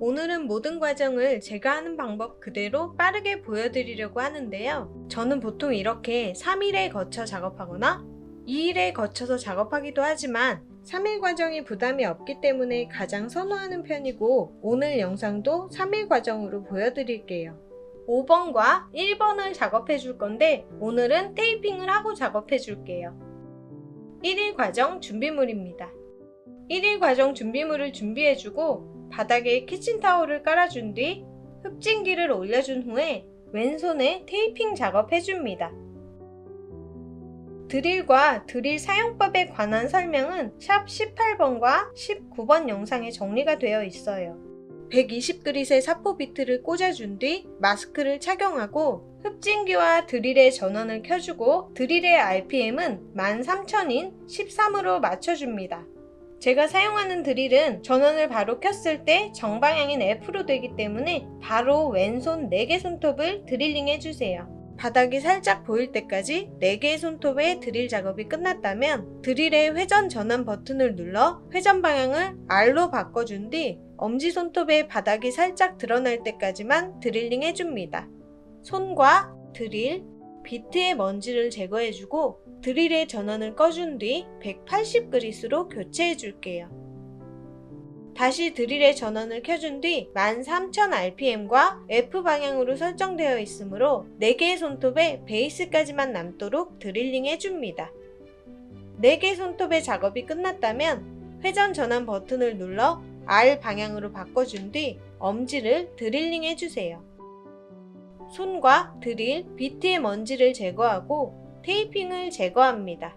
오늘은 모든 과정을 제가 하는 방법 그대로 빠르게 보여드리려고 하는데요. 저는 보통 이렇게 3일에 거쳐 작업하거나 2일에 거쳐서 작업하기도 하지만 3일 과정이 부담이 없기 때문에 가장 선호하는 편이고 오늘 영상도 3일 과정으로 보여드릴게요. 5번과 1번을 작업해 줄 건데 오늘은 테이핑을 하고 작업해 줄게요. 1일 과정 준비물입니다. 1일 과정 준비물을 준비해 주고 바닥에 키친타올을 깔아준 뒤 흡진기를 올려준 후에 왼손에 테이핑 작업해 줍니다. 드릴과 드릴 사용법에 관한 설명은 샵 18번과 19번 영상에 정리가 되어 있어요. 120그릿의 사포 비트를 꽂아준 뒤 마스크를 착용하고 흡진기와 드릴의 전원을 켜주고 드릴의 RPM은 13,000인 13으로 맞춰줍니다. 제가 사용하는 드릴은 전원을 바로 켰을 때 정방향인 F로 되기 때문에 바로 왼손 4개 손톱을 드릴링 해주세요. 바닥이 살짝 보일 때까지 4개의 손톱의 드릴 작업이 끝났다면 드릴의 회전 전환 버튼을 눌러 회전 방향을 R로 바꿔준 뒤 엄지손톱의 바닥이 살짝 드러날 때까지만 드릴링 해줍니다. 손과 드릴, 비트의 먼지를 제거해주고 드릴의 전원을 꺼준 뒤 180그릿으로 교체해 줄게요. 다시 드릴의 전원을 켜준 뒤 13,000rpm과 F방향으로 설정되어 있으므로 4개의 손톱에 베이스까지만 남도록 드릴링 해줍니다. 4개의 손톱의 작업이 끝났다면 회전 전환 버튼을 눌러 R 방향으로 바꿔준 뒤 엄지를 드릴링 해주세요. 손과 드릴, 비트의 먼지를 제거하고 테이핑을 제거합니다.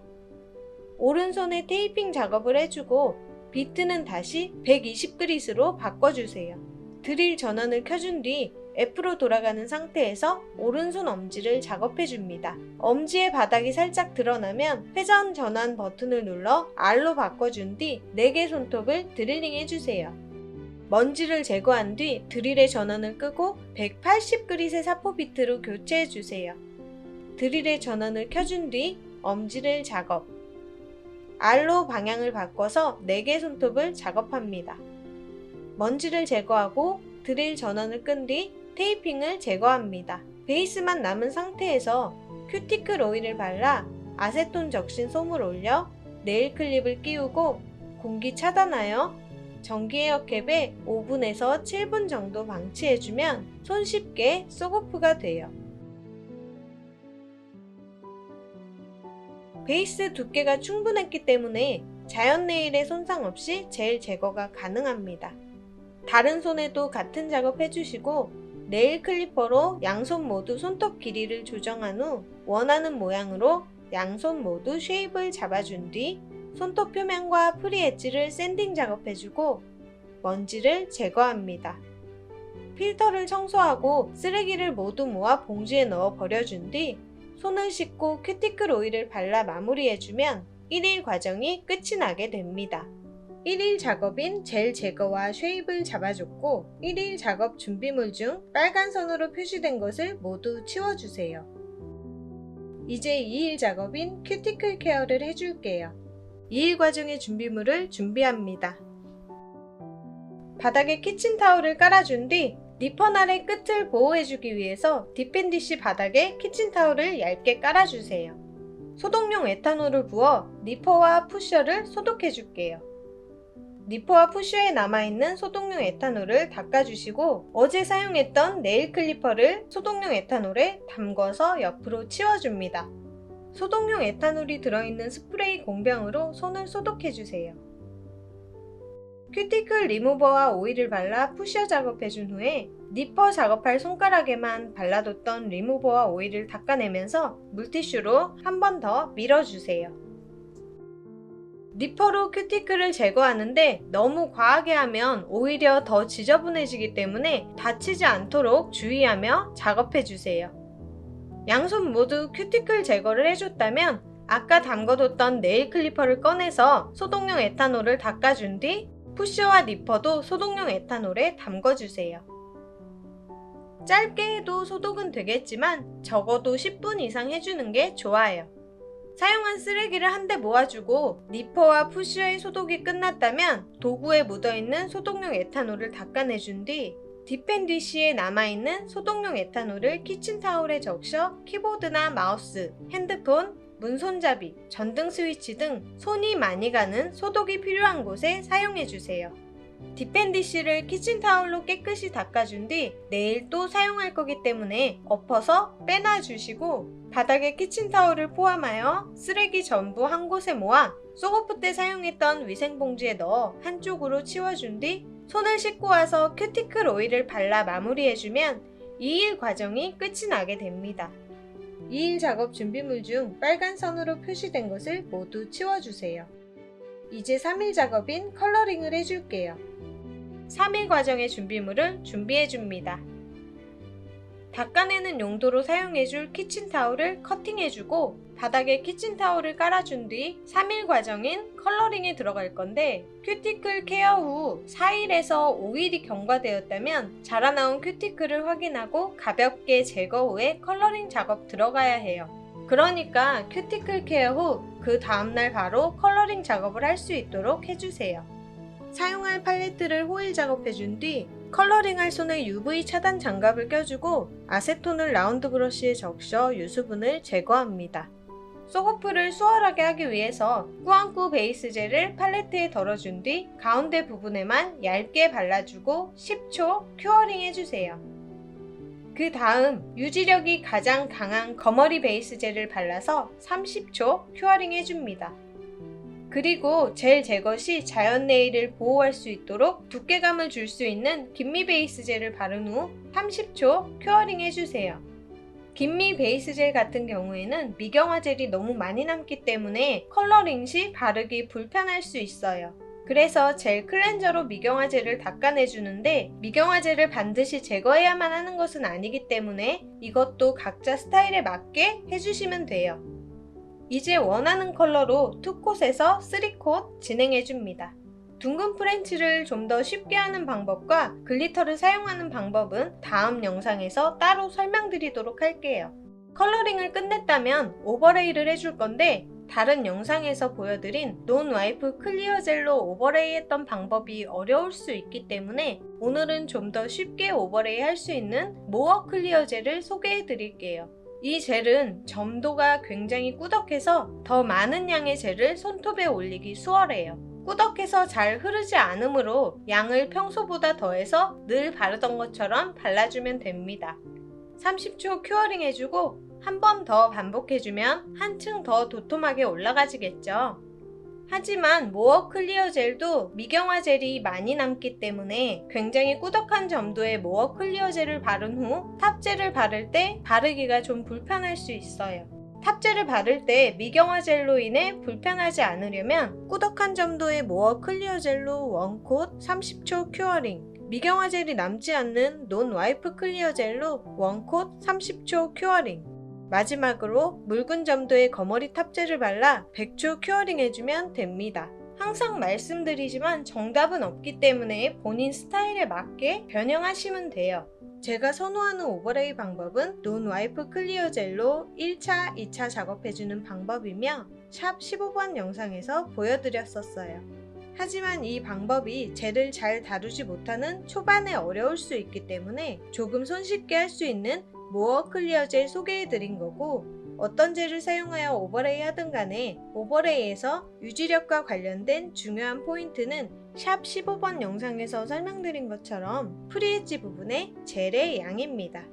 오른손에 테이핑 작업을 해주고 비트는 다시 120그릿으로 바꿔주세요. 드릴 전원을 켜준 뒤 F로 돌아가는 상태에서 오른손 엄지를 작업해줍니다. 엄지의 바닥이 살짝 드러나면 회전 전환 버튼을 눌러 R로 바꿔준 뒤 4개 손톱을 드릴링 해주세요. 먼지를 제거한 뒤 드릴의 전원을 끄고 180그릿의 사포 비트로 교체해주세요. 드릴의 전원을 켜준 뒤 엄지를 작업. R로 방향을 바꿔서 4개 손톱을 작업합니다. 먼지를 제거하고 드릴 전원을 끈 뒤 테이핑을 제거합니다. 베이스만 남은 상태에서 큐티클 오일을 발라 아세톤 적신 솜을 올려 네일 클립을 끼우고 공기 차단하여 전기 에어캡에 5분에서 7분 정도 방치해주면 손쉽게 쏘고프가 돼요. 베이스 두께가 충분했기 때문에 자연 네일에 손상 없이 젤 제거가 가능합니다. 다른 손에도 같은 작업 해주시고 네일 클리퍼로 양손 모두 손톱 길이를 조정한 후 원하는 모양으로 양손 모두 쉐입을 잡아준 뒤 손톱 표면과 프리 엣지를 샌딩 작업해주고 먼지를 제거합니다. 필터를 청소하고 쓰레기를 모두 모아 봉지에 넣어 버려준 뒤 손을 씻고 큐티클 오일을 발라 마무리해주면 1일 과정이 끝이 나게 됩니다. 1일 작업인 젤 제거와 쉐입을 잡아줬고 1일 작업 준비물 중 빨간 선으로 표시된 것을 모두 치워주세요. 이제 2일 작업인 큐티클 케어를 해줄게요. 2일 과정의 준비물을 준비합니다. 바닥에 키친타올을 깔아준 뒤 니퍼날의 끝을 보호해주기 위해서 디펜디시 바닥에 키친타올을 얇게 깔아주세요. 소독용 에탄올을 부어 니퍼와 푸셔를 소독해줄게요. 니퍼와 푸셔에 남아있는 소독용 에탄올을 닦아주시고 어제 사용했던 네일 클리퍼를 소독용 에탄올에 담궈서 옆으로 치워줍니다. 소독용 에탄올이 들어있는 스프레이 공병으로 손을 소독해주세요. 큐티클 리무버와 오일을 발라 푸셔 작업해준 후에 니퍼 작업할 손가락에만 발라뒀던 리무버와 오일을 닦아내면서 물티슈로 한 번 더 밀어주세요. 니퍼로 큐티클을 제거하는데 너무 과하게 하면 오히려 더 지저분해지기 때문에 다치지 않도록 주의하며 작업해주세요. 양손 모두 큐티클 제거를 해줬다면 아까 담궈뒀던 네일 클리퍼를 꺼내서 소독용 에탄올을 닦아준 뒤 푸쉬와 니퍼도 소독용 에탄올에 담궈주세요. 짧게 해도 소독은 되겠지만 적어도 10분 이상 해주는 게 좋아요. 사용한 쓰레기를 한데 모아주고 니퍼와 푸쉬의 소독이 끝났다면 도구에 묻어있는 소독용 에탄올을 닦아내준 뒤 디펜디시에 남아있는 소독용 에탄올을 키친타올에 적셔 키보드나 마우스, 핸드폰, 문손잡이, 전등 스위치 등 손이 많이 가는 소독이 필요한 곳에 사용해주세요. 디펜디시를 키친타올로 깨끗이 닦아준 뒤 내일 또 사용할 거기 때문에 엎어서 빼놔주시고 바닥에 키친타올을 포함하여 쓰레기 전부 한 곳에 모아 소고프 때 사용했던 위생봉지에 넣어 한쪽으로 치워준 뒤 손을 씻고 와서 큐티클 오일을 발라 마무리해주면 2일 과정이 끝이 나게 됩니다. 2일 작업 준비물 중 빨간 선으로 표시된 것을 모두 치워주세요. 이제 3일 작업인 컬러링을 해줄게요. 3일 과정의 준비물을 준비해줍니다. 닦아내는 용도로 사용해줄 키친타올을 커팅해주고 바닥에 키친타올을 깔아준 뒤 3일 과정인 컬러링에 들어갈 건데 큐티클 케어 후 4일에서 5일이 경과되었다면 자라나온 큐티클을 확인하고 가볍게 제거 후에 컬러링 작업 들어가야 해요. 그러니까 큐티클 케어 후 그 다음날 바로 컬러링 작업을 할 수 있도록 해주세요. 사용할 팔레트를 호일 작업해준 뒤 컬러링할 손에 UV 차단 장갑을 껴주고 아세톤을 라운드 브러쉬에 적셔 유수분을 제거합니다. 소고프를 수월하게 하기 위해서 꾸안꾸 베이스 젤을 팔레트에 덜어준 뒤 가운데 부분에만 얇게 발라주고 10초 큐어링 해주세요. 그 다음 유지력이 가장 강한 거머리 베이스 젤을 발라서 30초 큐어링 해줍니다. 그리고 젤 제거 시 자연 네일을 보호할 수 있도록 두께감을 줄 수 있는 김미 베이스 젤을 바른 후 30초 큐어링 해주세요. 김미 베이스 젤 같은 경우에는 미경화 젤이 너무 많이 남기 때문에 컬러링 시 바르기 불편할 수 있어요. 그래서 젤 클렌저로 미경화 젤을 닦아내주는데 미경화 젤을 반드시 제거해야만 하는 것은 아니기 때문에 이것도 각자 스타일에 맞게 해주시면 돼요. 이제 원하는 컬러로 투콧에서 3콧 진행해줍니다. 둥근 프렌치를 좀 더 쉽게 하는 방법과 글리터를 사용하는 방법은 다음 영상에서 따로 설명드리도록 할게요. 컬러링을 끝냈다면 오버레이를 해줄 건데 다른 영상에서 보여드린 논 와이프 클리어 젤로 오버레이 했던 방법이 어려울 수 있기 때문에 오늘은 좀 더 쉽게 오버레이 할 수 있는 모어 클리어 젤을 소개해 드릴게요. 이 젤은 점도가 굉장히 꾸덕해서 더 많은 양의 젤을 손톱에 올리기 수월해요. 꾸덕해서 잘 흐르지 않으므로 양을 평소보다 더해서 늘 바르던 것처럼 발라주면 됩니다. 30초 큐어링 해주고 한 번 더 반복해주면 한층 더 도톰하게 올라가지겠죠. 하지만 모어 클리어 젤도 미경화 젤이 많이 남기 때문에 굉장히 꾸덕한 점도의 모어 클리어 젤을 바른 후 탑젤을 바를 때 바르기가 좀 불편할 수 있어요. 탑젤을 바를 때 미경화 젤로 인해 불편하지 않으려면 꾸덕한 점도의 모어 클리어 젤로 원콧 30초 큐어링 미경화 젤이 남지 않는 논 와이프 클리어 젤로 원콧 30초 큐어링 마지막으로 묽은 점도의 거머리 탑젤을 발라 100초 큐어링 해주면 됩니다. 항상 말씀드리지만 정답은 없기 때문에 본인 스타일에 맞게 변형하시면 돼요. 제가 선호하는 오버레이 방법은 논 와이프 클리어 젤로 1차, 2차 작업해주는 방법이며 샵 15번 영상에서 보여드렸었어요. 하지만 이 방법이 젤을 잘 다루지 못하는 초반에 어려울 수 있기 때문에 조금 손쉽게 할 수 있는 모어 클리어 젤 소개해 드린 거고 어떤 젤을 사용하여 오버레이 하든 간에 오버레이에서 유지력과 관련된 중요한 포인트는 샵 15번 영상에서 설명드린 것처럼 프리엣지 부분의 젤의 양입니다.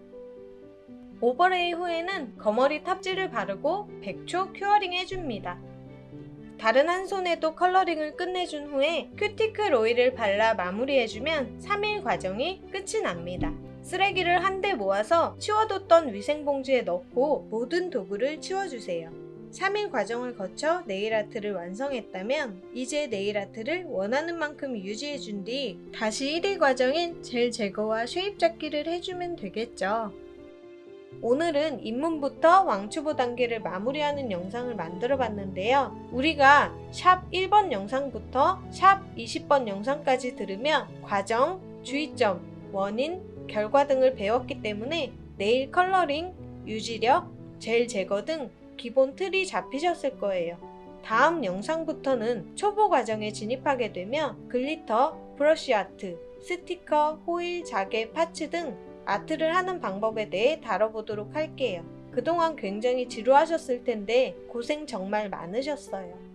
오버레이 후에는 거머리 탑지를 바르고 100초 큐어링 해줍니다. 다른 한 손에도 컬러링을 끝내준 후에 큐티클 오일을 발라 마무리해주면 3일 과정이 끝이 납니다. 쓰레기를 한데 모아서 치워뒀던 위생봉지에 넣고 모든 도구를 치워주세요. 3일 과정을 거쳐 네일아트를 완성했다면 이제 네일아트를 원하는 만큼 유지해준 뒤 다시 1일 과정인 젤 제거와 쉐입 잡기를 해주면 되겠죠. 오늘은 입문부터 왕초보 단계를 마무리하는 영상을 만들어 봤는데요. 우리가 샵 1번 영상부터 샵 20번 영상까지 들으면 과정, 주의점, 원인, 결과 등을 배웠기 때문에 네일 컬러링, 유지력, 젤 제거 등 기본 틀이 잡히셨을 거예요. 다음 영상부터는 초보 과정에 진입하게 되며 글리터, 브러쉬 아트, 스티커, 호일, 자개, 파츠 등 아트를 하는 방법에 대해 다뤄보도록 할게요. 그동안 굉장히 지루하셨을 텐데 고생 정말 많으셨어요.